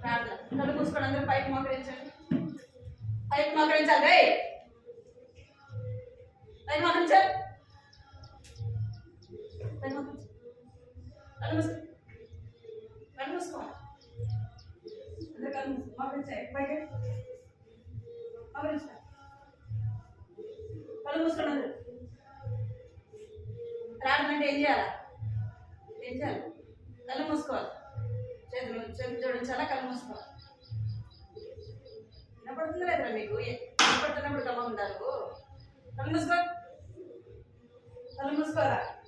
ప్రార్థన కళ్ళు మూసుకోండి అందరూ పైకి మోకరించండి పైకి మోకరించాలి రే పైకి మోకరించాలి పైకి మోకరించాలి కళ్ళు మూసుకో కళ్ళు మూసుకోవాలి అందరూ కళ్ళు మూసుకో మోకరించాలి పైకి మోకరించాలి కళ్ళు మూసుకోండి అందరూ ప్రార్థన ఏం చేయాలా? ఏం చేయాలి? కళ్ళు మూసుకోవాలి. చేతులు చేతులు జోడించాలా? కళ్ళు మూసుకోవాలి. వినపడుతుంది లేదా మీకు? వినపడుతున్నప్పుడు కళ్ళు ఉండాలి. కళ్ళు మూసుకో. కళ్ళు మూసుకోరా?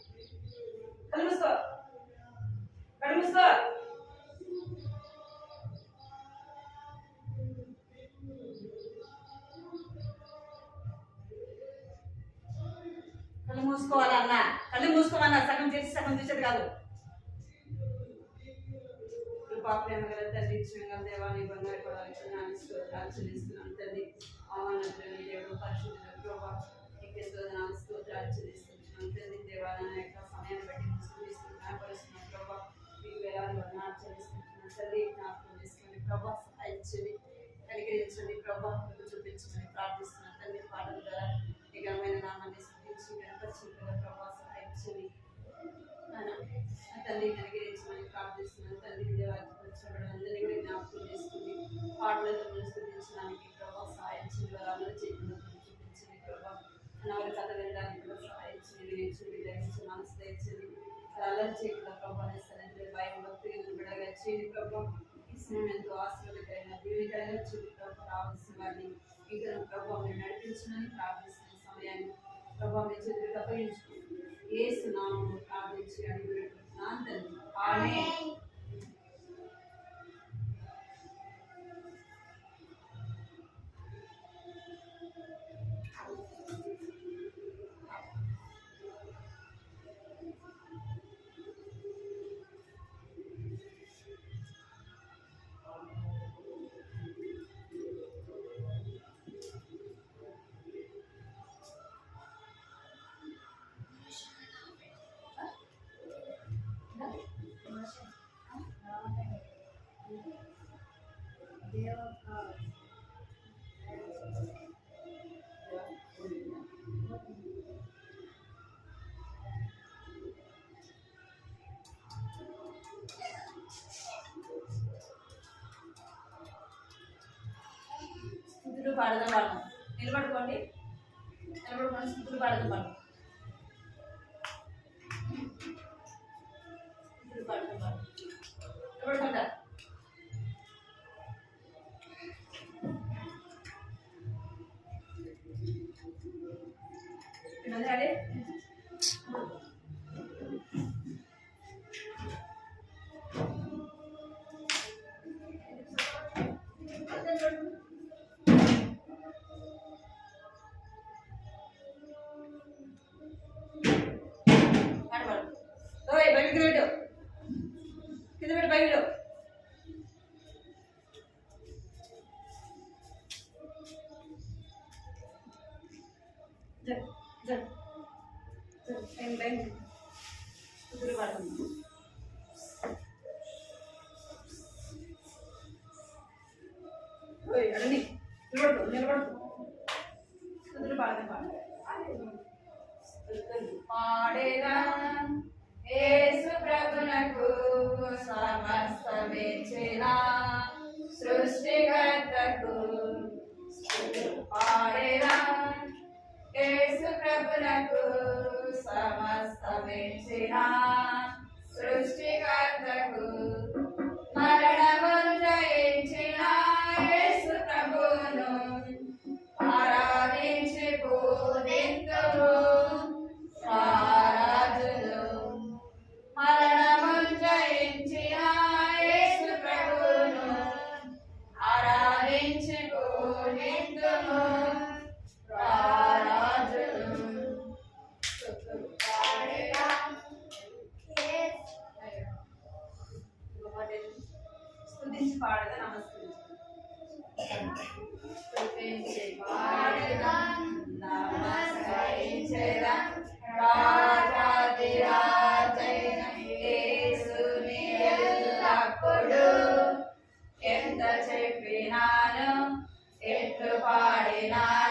ప్రభా మీ చేతులకు అప్పగించుకుంటున్నాను యేసు ప్రార్థించి అడిగి పెట్టుకుంటున్నాను తండ్రి స్థుతులు పాడదా పాడము నిలబడుకోండి. నిలబడుకోండి స్థుతులు పాడదా పాడము స్థుతులు పాడదాం పాడదాం నిలబడుకుంటా. అదే ఓయ్ బయటికి పెట్టు కింద పెట్టు బయట జర్ జర్ జర్ టైం టైం కుదురు పడుతుంది ఓయ్ అడని నిలబడు నిలబడు కుదురు పడదు పాడు పాడేదా యేసు ప్రభునకు సమస్తమిచ్చిన సృష్టికర్తకు పాడేదా యేసు ప్రభునకు సమస్తమిచ్చిన సృష్టికర్తకు మరణము Amen.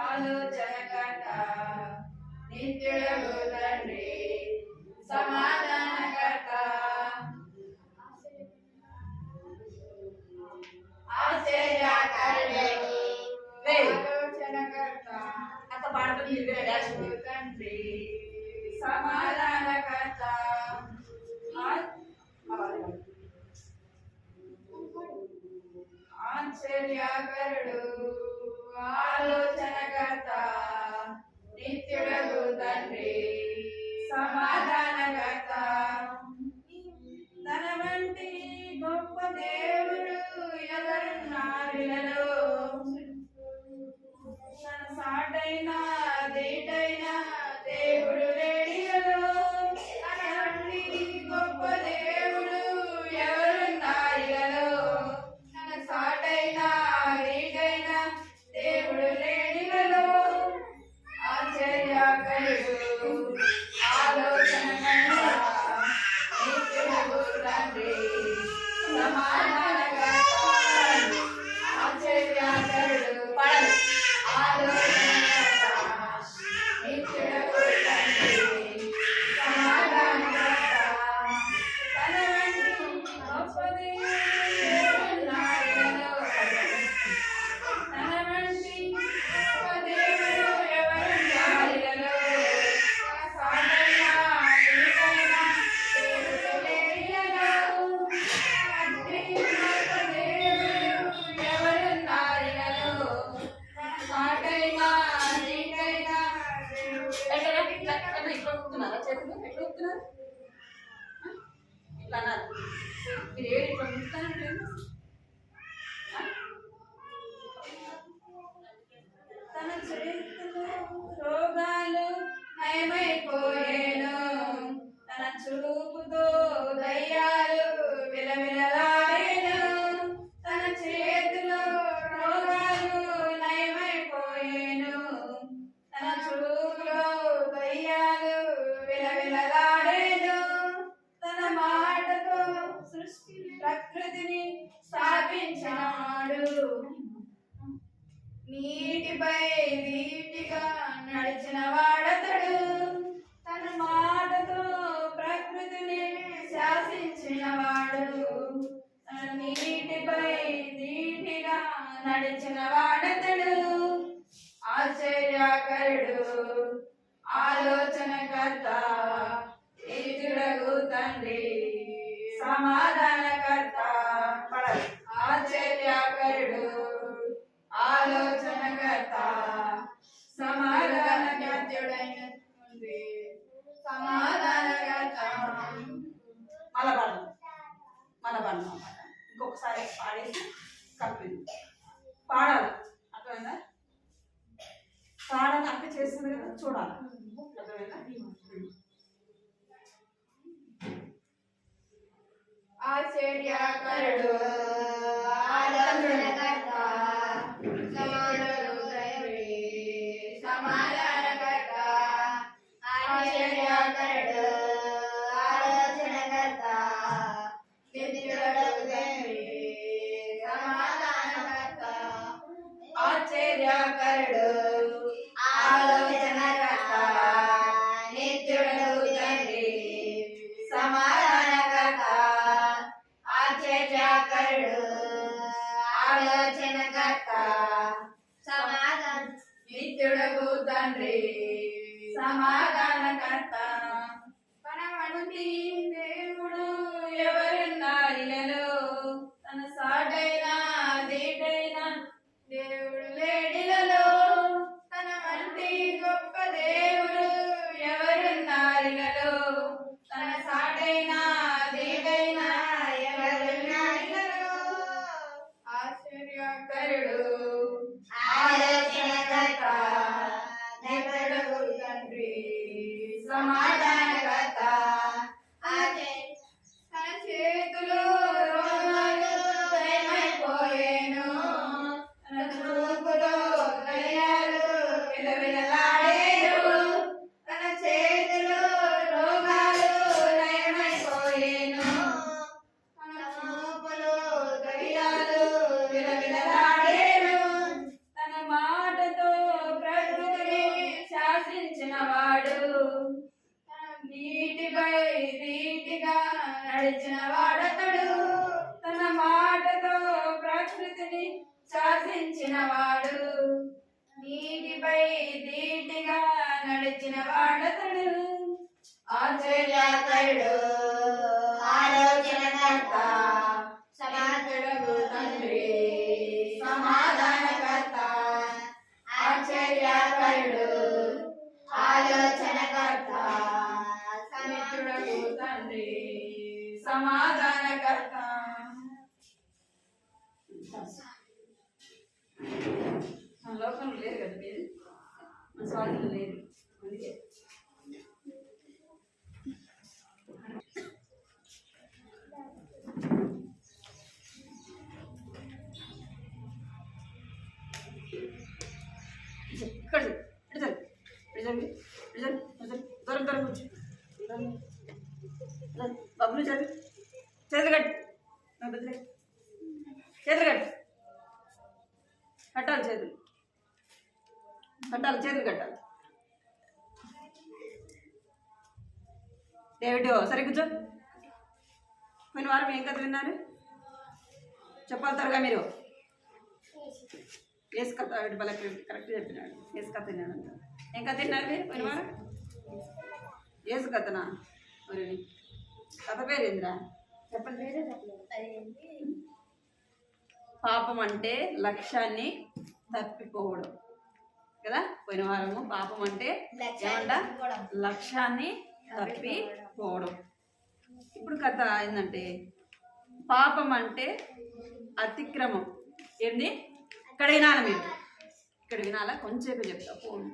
ఆలోచన కథ నిత్యుడు తండ్రి సమాధాన అక్క ఆలోచనకర్త తండ్రి. సమాధాన చెప్తున్నారు ఇట్లా అన్నారు మీరు ఏడు ఇట్లా ముస్తానంటే తన చేతులు రోగాలు నయమైపోయే నడిచినవా? చేసింది కదా చూడాలి? ఆశ్చర్యకరుడు. சமாதான கருத்து బబ్బులు చదివి. చేతులు నా చేతులు కట్టు. కట్టాలి చేతులు. కట్టాలి చేతులు కట్టాలి. డేవిడ్ సరే కూర్చో. పోయిన వారం ఏం కథ విన్నారు? చెప్పాలి త్వరగా మీరు. ఏసు కథ వీటి బల కరెక్ట్ చెప్పినాడు. ఏసు కథ విన్నాడు ఏం కథ విన్నారు మీరు? పోయిన వారం? ఏసు కథనా మరి కథ పేరు ఏందిరా? చెప్పండి పాపం అంటే లక్ష్యాన్ని తప్పిపోవడం. కదా? పోయిన వారము పాపం అంటే ఏమంట? లక్ష్యాన్ని తప్పిపోవడం. ఇప్పుడు కథ ఏంటంటే పాపం అంటే అతిక్రమం. ఏంది? ఇక్కడ వినాలి మీరు. ఇక్కడ వినాలా? కొంచెంసేపు చెప్తా ఫోన్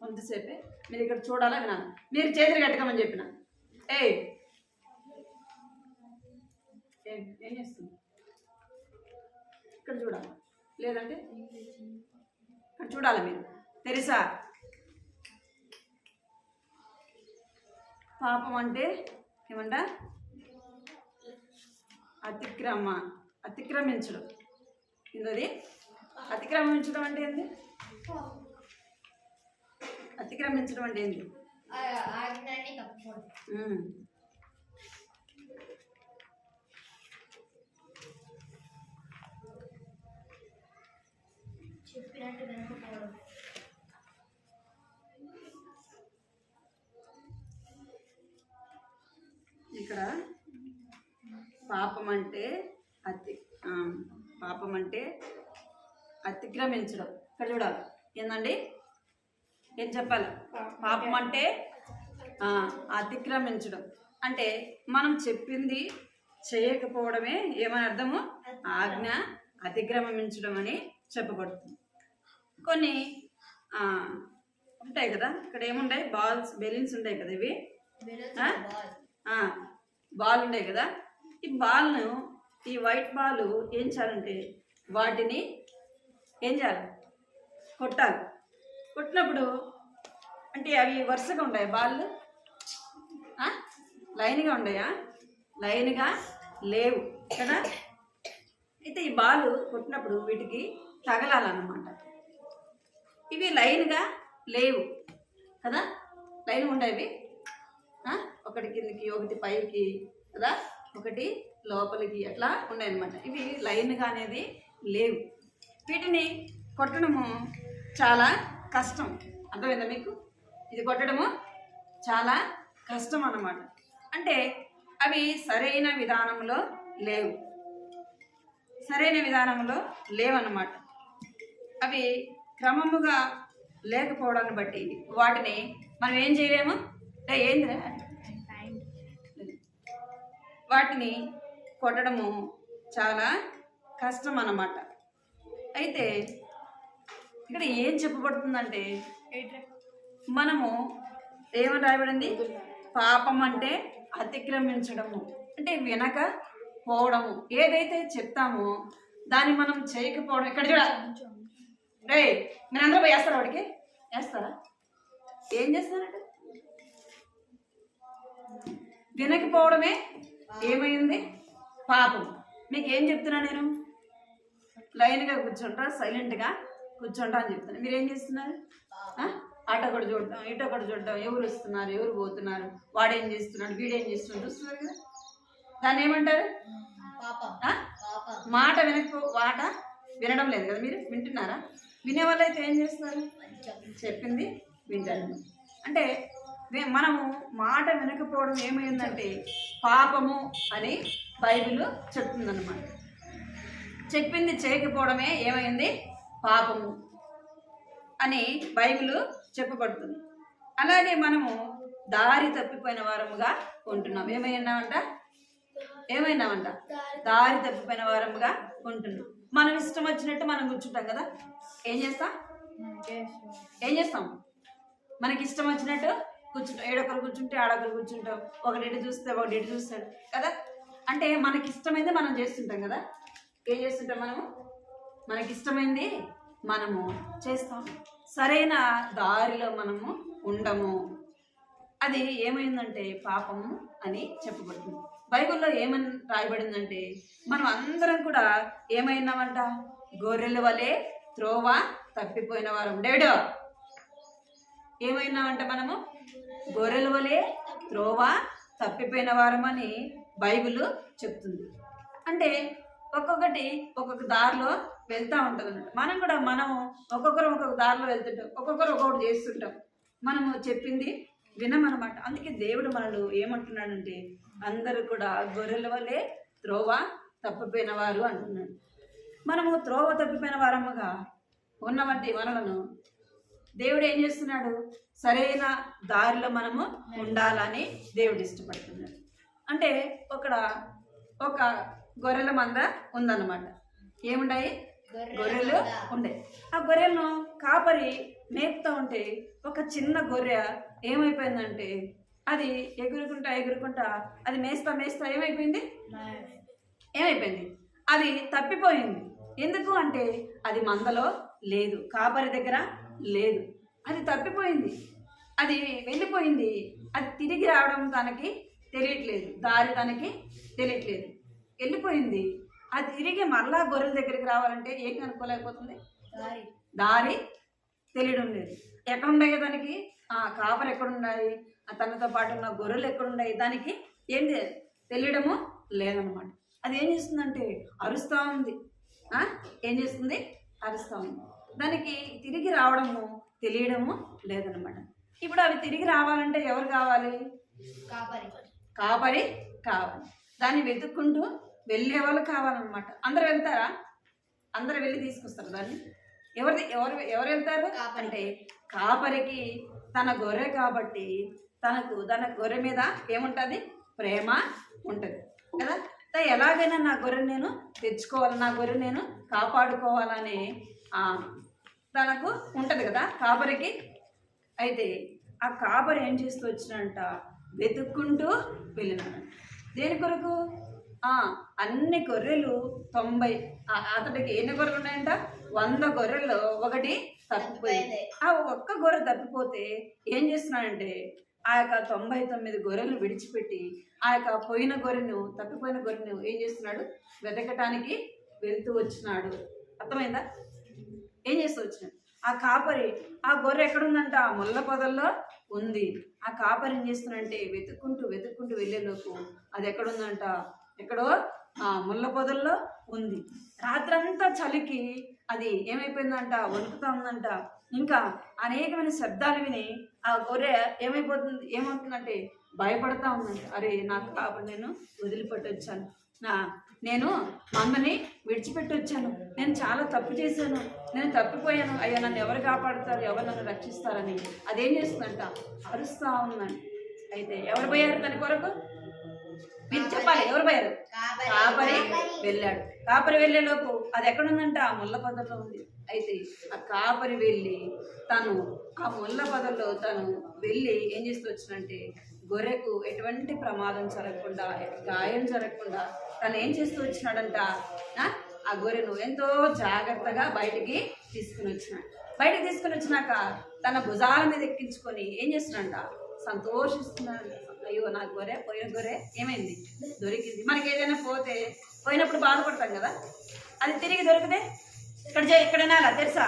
కొంతసేపే మీరు ఇక్కడ చూడాలా వినాలి? మీరు చేతులు కట్టుకోమని చెప్పిన. ఏ ఏం ఏం చేస్తుంది ఇక్కడ చూడాలి? లేదంటే ఇక్కడ చూడాలి మీరు? తెరిసా? పాపం అంటే ఏమంట? అతిక్రమ అతిక్రమించడం. ఏంటది అతిక్రమించడం అంటే ఏంది? అతిక్రమించడం అంటే. చెప్పినట్టు వినకపోవడం. ఇక్కడ పాపం అంటే అతి పాపం అంటే అతిక్రమించడం. ఇక్కడ చూడాలి. ఏందండి? ఏం చెప్పాలి? పాపం అంటే అతిక్రమించడం. అంటే మనం చెప్పింది చేయకపోవడమే ఏమని అర్థము? ఆజ్ఞ అతిక్రమించడం అని చెప్పబడుతుంది. కొన్ని ఉంటాయి కదా? ఇక్కడ ఏముంటాయి బాల్స్ బెలూన్స్ ఉంటాయి కదా ఇవి? బాల్. ఉండే కదా? ఈ బాల్ను ఈ వైట్ బాల్ ఏం చేయాలంటే వాటిని ఏం చేయాలి? కొట్టాలి. కొట్టినప్పుడు అంటే అవి వరుసగా ఉంటాయి బాళ్ళు లైన్గా ఉన్నాయా లైన్గా లేవు కదా? అయితే ఈ బాలు కొట్టినప్పుడు వీటికి తగలాలన్నమాట. ఇవి లైన్గా లేవు కదా? లైన్ ఉండేవి ఒకటి కిందకి ఒకటి పైకి కదా? ఒకటి లోపలికి అట్లా ఉన్నాయన్నమాట ఇవి లైన్గా అనేది లేవు. వీటిని కొట్టడము చాలా కష్టం. అర్థమైందా మీకు? ఇది కొట్టడము చాలా కష్టం అన్నమాట. అంటే అవి సరైన విధానంలో లేవు. సరైన విధానంలో లేవన్నమాట. అవి క్రమముగా లేకపోవడాన్ని బట్టి వాటిని మనం ఏం చేయలేము? అంటే ఏందిరా? వాటిని కొట్టడము చాలా కష్టం అన్నమాట. అయితే ఇక్కడ ఏం చెప్పబడుతుందంటే మనము ఏమని రాయబడింది? పాపం అంటే అతిక్రమించడము. అంటే వెనక పోవడము. ఏదైతే చెప్తామో దాన్ని మనం చేయకపోవడం. ఇక్కడ చూడ. రే మీరందరూ వేస్తారా వాడికి? వేస్తారా? ఏం చేస్తారంటే వినకపోవడమే ఏమైంది? పాపం. మీకు ఏం చెప్తున్నా నేను? లైన్గా కూర్చుంటా సైలెంట్గా కూర్చుంటా అని చెప్తున్నా. మీరు ఏం చేస్తున్నారు? అటు ఒకటి చూడటం ఇటు ఒకటి చూడటం. ఎవరు వస్తున్నారు? ఎవరు పోతున్నారు? వాడేం చేస్తున్నాడు? వీడేం చేస్తున్నాడు? చూస్తున్నారు కదా? దాన్ని ఏమంటారు? మాట వినక మాట వినడం లేదు కదా మీరు? వింటున్నారా? వినే వాళ్ళు అయితే ఏం చేస్తారు? చెప్పింది వింటారు. అంటే మనము మాట వినకపోవడం ఏమైందంటే పాపము అని బైబిల్ చెప్తుందన్నమాట. చెప్పింది చేయకపోవడమే ఏమైంది? పాపము అని బైబిల్ చెప్పబడుతుంది. అలాగే మనము దారి తప్పిపోయిన వారముగా ఉంటున్నాం. ఏమైనామంట ఏమైనామంట దారి తప్పిపోయిన వారముగా ఉంటున్నాం. మనం ఇష్టం వచ్చినట్టు మనం కూర్చుంటాం కదా? ఏం చేస్తాం? ఏం చేస్తాం? మనకి ఇష్టం వచ్చినట్టు కూర్చుంటాం. ఏడొకరు కూర్చుంటే ఆడొకరు కూర్చుంటాం. ఒకటి చూస్తే ఒకటి చూస్తాడు కదా? అంటే మనకి ఇష్టమైంది మనం చేస్తుంటాం కదా? ఏం చేస్తుంటాం మనము? మనకిష్టమైంది మనము చేస్తాం. సరైన దారిలో మనము ఉండము. అది ఏమైందంటే పాపము అని చెప్పబడుతుంది. బైబిల్లో ఏమని రాయబడిందంటే మనం అందరం కూడా ఏమైనామంట? గొర్రెల వలె త్రోవ తప్పిపోయిన వారం. డేడో ఏమైనామంట మనము? గొర్రెల వలె త్రోవ తప్పిపోయిన వారమని బైబిల్ చెప్తుంది. అంటే ఒక్కొక్కటి ఒక్కొక్క దారిలో వెళ్తూ ఉంటుంది అన్నమాట మనం కూడా మనం ఒక్కొక్కరు ఒక్కొక్క దారిలో వెళ్తుంటాం. ఒక్కొక్కరు ఒక్కొక్కటి చేస్తుంటాం. మనము చెప్పింది వినమనమాట అందుకే దేవుడు మనల్ని ఏమంటున్నాడంటే అందరూ కూడా గొర్రెల వలె త్రోవ తప్పిపోయిన వారు అంటున్నాడు. మనము త్రోవ తప్పిపోయిన వారముగా ఉన్నవంటి మనలను దేవుడు ఏం చేస్తున్నాడు? సరైన దారిలో మనము ఉండాలని దేవుడు ఇష్టపడుతున్నాడు. అంటే ఒక ఒక గొర్రెల మంద ఉందన్నమాట. ఏముండాయి? గొర్రెలు ఉండే. ఆ గొర్రెలను కాపరి మేపుతా ఉంటే ఒక చిన్న గొర్రె ఏమైపోయిందంటే అది ఎగురుకుంటా ఎగురుకుంటా అది మేస్తా మేస్తా ఏమైపోయింది? ఏమైపోయింది? అది తప్పిపోయింది. ఎందుకు అంటే అది మందలో లేదు కాపరి దగ్గర లేదు. అది తప్పిపోయింది. అది వెళ్ళిపోయింది. అది తిరిగి రావడం తనకి తెలియట్లేదు. దారి తనకి తెలియట్లేదు. వెళ్ళిపోయింది. అది తిరిగి మరలా గొర్రెల దగ్గరికి రావాలంటే ఏం కనుక్కోలేకపోతుంది దారి. దారి తెలియడం లేదు. ఎక్కడ ఉన్నాయి దానికి? ఆ కాపర్ ఎక్కడ ఉన్నాయి? ఆ తనతో పాటు ఉన్న గొర్రెలు ఎక్కడ ఉన్నాయి? దానికి ఏం తెలియడము లేదనమాట అది ఏం చేస్తుందంటే అరుస్తూ ఉంది? ఏం చేస్తుంది? అరుస్తూ ఉంది. దానికి తిరిగి రావడము తెలియడము లేదనమాట ఇప్పుడు అవి తిరిగి రావాలంటే ఎవరు కావాలి? కాపరి. కాపరి కావాలి. దాన్ని వెతుక్కుంటూ వెళ్ళే వాళ్ళు కావాలన్నమాట. అందరు వెళ్తారా? అందరు వెళ్ళి తీసుకొస్తారు దాన్ని? ఎవరి ఎవరు ఎవరు వెళ్తారు. అంటే కాపరికి. తన గొర్రె కాబట్టి తనకు తన గొర్రె మీద ఏముంటుంది? ప్రేమ ఉంటుంది. కదా? తా ఎలాగైనా నా గొర్రె నేను తెచ్చుకోవాలి నా గొర్రె నేను కాపాడుకోవాలని తనకు ఉంటుంది కదా కాపరికి. అయితే ఆ కాపరి ఏం చేస్తూ వచ్చినంట వెతుక్కుంటూ వెళ్ళినాడు దేని కొరకు? అన్ని గొర్రెలు తొంభై అతడికి ఎన్ని గొర్రెలు ఉన్నాయంట? వంద గొర్రెలు. ఒకటి తప్పిపోయింది. ఆ ఒక్క గొర్రె తప్పిపోతే ఏం చేస్తున్నాడంటే ఆ యొక్క తొంభై తొమ్మిది గొర్రెలు విడిచిపెట్టి ఆ యొక్క పోయిన గొర్రెను తప్పిపోయిన గొర్రెను ఏం చేస్తున్నాడు? వెతకటానికి వెళ్తూ వచ్చినాడు. అర్థమైందా? ఏం చేస్తూ వచ్చినాడు? ఆ కాపరి ఆ గొర్రె ఎక్కడుందంట? ఆ ముళ్ళ పొదల్లో ఉంది. ఆ కాపరి ఏం చేస్తున్నాడంటే వెతుక్కుంటూ వెతుక్కుంటూ వెళ్ళేలోపు అది ఎక్కడుందంట? ఎక్కడో ఆ ముళ్ళ పొదల్లో ఉంది. రాత్రంతా చలికి అది ఏమైపోయిందంట? వణుకుతా ఉందంట ఇంకా అనేకమైన శబ్దాలు విని ఆ గొర్రె ఏమైపోతుంది? ఏమవుతుందంటే భయపడతా ఉందంట. అరే నాకు కాబట్టి నేను వదిలిపెట్టొచ్చాను. నా నేను మమ్మల్ని విడిచిపెట్టొచ్చాను. నేను చాలా తప్పు చేశాను. నేను తప్పిపోయాను. అయ్యా నన్ను ఎవరు కాపాడుతారు? ఎవరు నన్ను రక్షిస్తారని. అదేం చేస్తుందంట? అరుస్తా ఉందండి అయితే ఎవరు పోయారు తన కొరకు? మీరు చెప్పాలి ఎవరు పోయారు? కాపరి వెళ్ళాడు. కాపరి వెళ్ళేలోపు అది ఎక్కడుందంట? ఆ ముళ్ళ పొదల్లో ఉంది. అయితే ఆ కాపరి వెళ్ళి తను ఆ ముళ్ళ పొదల్లో తను వెళ్ళి ఏం చేస్తూ వచ్చినంటే గొర్రెకు ఎటువంటి ప్రమాదం జరగకుండా గాయం జరగకుండా తను ఏం చేస్తూ వచ్చినాడంట? ఆ? గొర్రెను ఎంతో జాగ్రత్తగా బయటికి తీసుకుని వచ్చినాడు. బయటకు తీసుకుని వచ్చినాక తన భుజాల మీద ఎక్కించుకొని ఏం చేస్తున్నాడంట? సంతోషిస్తున్నాడు అయ్యో నా గొర్రె పోయిన గొర్రె ఏమైంది? దొరికింది. మనకి ఏదైనా పోతే పోయినప్పుడు బాధపడతాం కదా? అది తిరిగి దొరికితే ఇక్కడ ఎక్కడైనా అలా తెలుసా?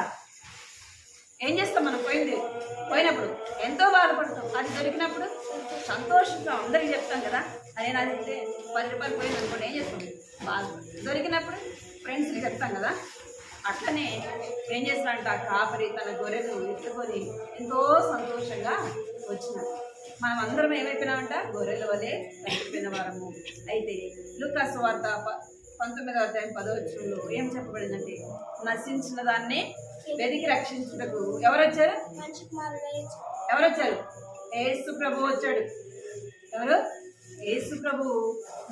ఏం చేస్తాం మనం? పోయింది. పోయినప్పుడు ఎంతో బాధపడతాం. అది దొరికినప్పుడు సంతోషంగా అందరికి చెప్తాం కదా? అదే నాది పది రూపాయలు పోయింది అనుకోండి ఏం చేస్తాం? బాధ దొరికినప్పుడు ఫ్రెండ్స్కి చెప్తాం కదా? అట్లనే ఏం చేస్తాడంట ఆ కాపరి తన గొర్రెను ఎత్తుకొని ఎంతో సంతోషంగా వచ్చినాడు మనం అందరం ఏమైపోయినామంట? గొర్రెల వలె తగ్గిపోయిన వారము. అయితే లుకాస్ వార్త పంతొమ్మిదవ అధ్యాయం పదవచనంలో ఏం చెప్పబడిందంటే నశించిన దాన్ని వెతికి రక్షించుటకు. ఎవరు వచ్చారు ఎవరు వచ్చారు ఏసు ప్రభు వచ్చాడు. ఎవరు? ఏసు ప్రభు.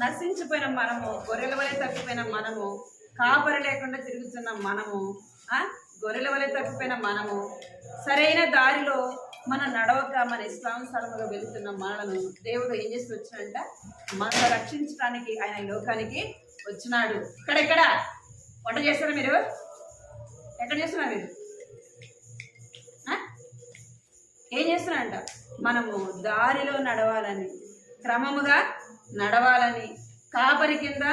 నశించిపోయిన మనము గొర్రెల వలె తప్పిపోయిన మనము కాపరి లేకుండా తిరుగుతున్న మనము గొర్రెల వలె తప్పిపోయిన మనము సరైన దారిలో మన నడవక మన ఇష్టానుసారముగా వెళుతున్న మనలను దేవుడు ఏం చేసి వచ్చినంట మనల్ని రక్షించడానికి ఆయన ఈ లోకానికి వచ్చినాడు. ఇక్కడెక్కడ వంట చేస్తారా మీరు? ఎక్కడ చేస్తున్నారు మీరు? ఆ? ఏం చేస్తున్నారంట? మనము దారిలో నడవాలని క్రమముగా నడవాలని కాపరి కింద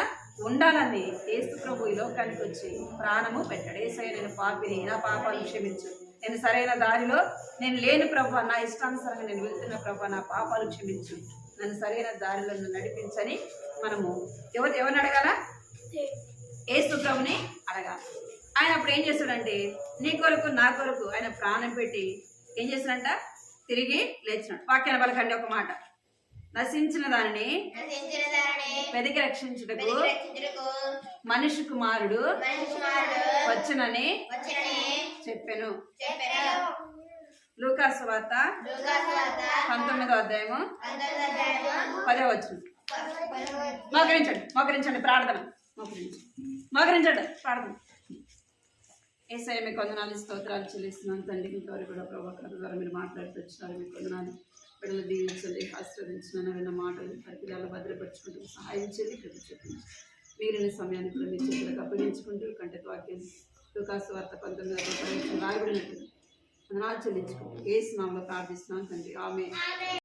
ఉండాలని ఏసు ప్రభు ఈ లోకానికి వచ్చి ప్రాణము పెట్టాడు. ఏసయ్య నేను పాపిని నా పాపాలు క్షమించు నేను సరైన దారిలో నేను లేని ప్రభా నా ఇష్టానుసారంగా నేను వెళ్తున్న ప్రభా నా పాపాలు క్షమించు. నన్ను సరైన దారిలో నన్ను నడిపించని మనము ఎవరు ఎవరిని అడగాల? ఏసు ప్రభుని అడగాలి. ఆయన అప్పుడు ఏం చేస్తాడంటే నీ కొరకు నా కొరకు ఆయన ప్రాణం పెట్టి ఏం చేస్తాడంట? తిరిగి లేచినాడు. వాక్యాన్ని పలకండి ఒక మాట. నశించిన దానిని వెతికి రక్షించుటకు మనిషి కుమారుడు వచ్చునని చెప్పాను. లూకాసు వార్త పంతొమ్మిదో అధ్యాయము పదో వచ్చిన మోకరించండి మోకరించండి ప్రార్థన. మోకరించండి. ప్రార్థన. ఏసఐ మీకు వందనాలు స్తోత్రాలు చెల్లిస్తున్నాను. తండ్రి ద్వారా కూడా ప్రభాకర్ ద్వారా మీరు మాట్లాడుతూ వచ్చినారు. మీకు వందనాలు. బిడ్డలు దీవించండి ఆశీర్వదించిన విన్న మాటలు పరిపిలాలు భద్రపరచుకుంటూ సహాయం చేయండి కృప చూపించి మీరిన సమయాన్ని కూడా మీ చేతులకు అప్పగించుకుంటూ కంటే వాక్యం లుకాసు వార్త పంతొమ్మిది వందల రాయబడినట్టు. వందనాలు చెల్లించుకుంటూ ఏ స్నామంలో ప్రార్థిస్తున్నాను తండ్రి. ఆమె